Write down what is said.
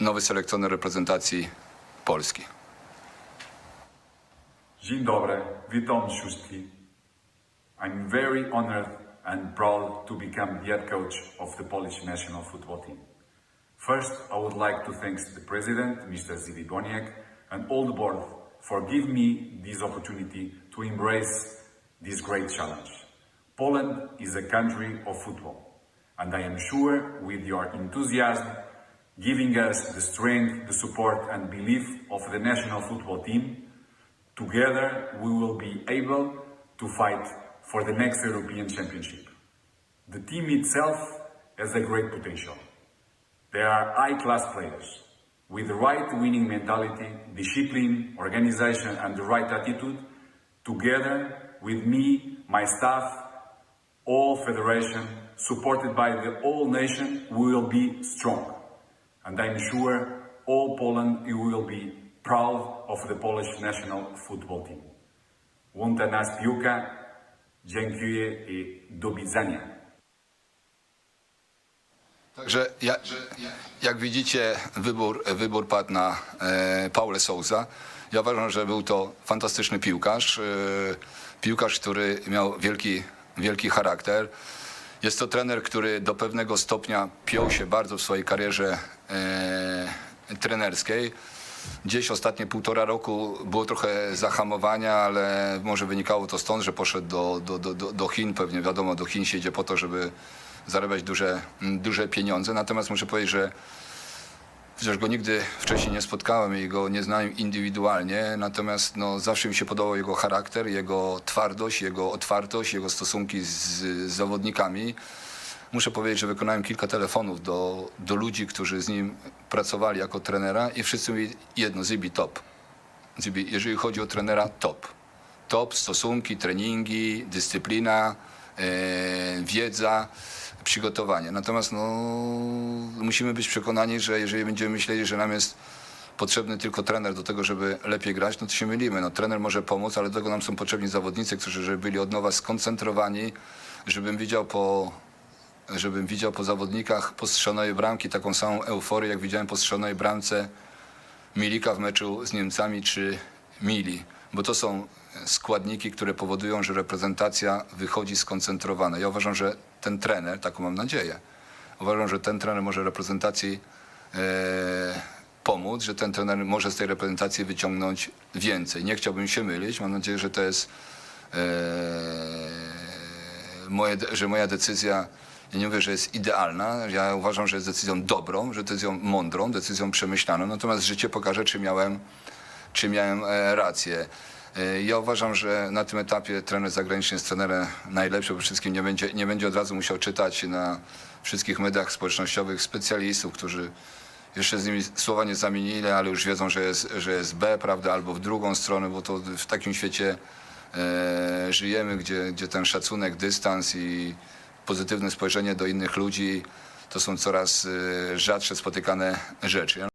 nowy selekcjoner reprezentacji Polski. Dzień dobry, witam wszystkich. I'm very honored and proud to become the head coach of the Polish national football team. First, I would like to thank the president, Mr. Zivi Boniek, and all the board for giving me this opportunity to embrace this great challenge. Poland is a country of football, and I am sure with your enthusiasm, giving us the strength, the support, and belief of the national football team, Together, we will be able to fight for the next European Championship. The team itself has a great potential. They are high class players with the right winning mentality, discipline, organization, and the right attitude. Together with me, my staff, all federation, supported by the whole nation, we will be strong. And I'm sure all Poland will be proud of the Polish national football team. Łączę nas piłka. Dziękuję i do widzenia. Także ja, jak widzicie, wybór, wybór padł na e, Paulę Souza. Ja uważam, że był to fantastyczny piłkarz. E, piłkarz, który miał wielki, wielki charakter. Jest to trener, który do pewnego stopnia piął się bardzo w swojej karierze e, trenerskiej. Gdzieś ostatnie półtora roku było trochę zahamowania, ale może wynikało to stąd, że poszedł do, do, do, do- Chin. Pewnie wiadomo, do Chin się idzie po to, żeby zarabiać duże, duże pieniądze. Natomiast muszę powiedzieć, że Chociaż go nigdy wcześniej nie spotkałem i go nie znałem indywidualnie, natomiast no, zawsze mi się podobał jego charakter, jego twardość, jego otwartość, jego stosunki z, z zawodnikami. Muszę powiedzieć, że wykonałem kilka telefonów do, do ludzi, którzy z nim pracowali jako trenera i wszyscy mówili jedno, Zibi top. Zibi, jeżeli chodzi o trenera, top. Top, stosunki, treningi, dyscyplina, e, wiedza, przygotowanie. Natomiast no, musimy być przekonani, że jeżeli będziemy myśleli, że nam jest potrzebny tylko trener do tego, żeby lepiej grać, no to się mylimy. No, trener może pomóc, ale do tego nam są potrzebni zawodnicy, którzy żeby byli od nowa skoncentrowani, żebym widział po, żebym widział po zawodnikach po bramki taką samą euforię, jak widziałem po strzelonej bramce Milika w meczu z Niemcami czy Mili, bo to są składniki, które powodują, że reprezentacja wychodzi skoncentrowana. Ja uważam, że ten trener, taką mam nadzieję, uważam, że ten trener może reprezentacji e, pomóc, że ten trener może z tej reprezentacji wyciągnąć więcej. Nie chciałbym się mylić, mam nadzieję, że to jest e, moje, że moja decyzja, ja nie mówię, że jest idealna, ja uważam, że jest decyzją dobrą, że decyzją mądrą, decyzją przemyślaną, natomiast życie pokaże, czy miałem, czy miałem e, rację. E, Ja uważam, że na tym etapie trener zagraniczny jest trenerem najlepszym, przede wszystkim nie będzie, nie będzie od razu musiał czytać na wszystkich mediach społecznościowych specjalistów, którzy jeszcze z nimi słowa nie zamienili, ale już wiedzą, że jest, że jest B, prawda, albo w drugą stronę, bo to w takim świecie e, żyjemy, gdzie, gdzie ten szacunek, dystans i pozytywne spojrzenie do innych ludzi to są coraz e, rzadsze spotykane rzeczy.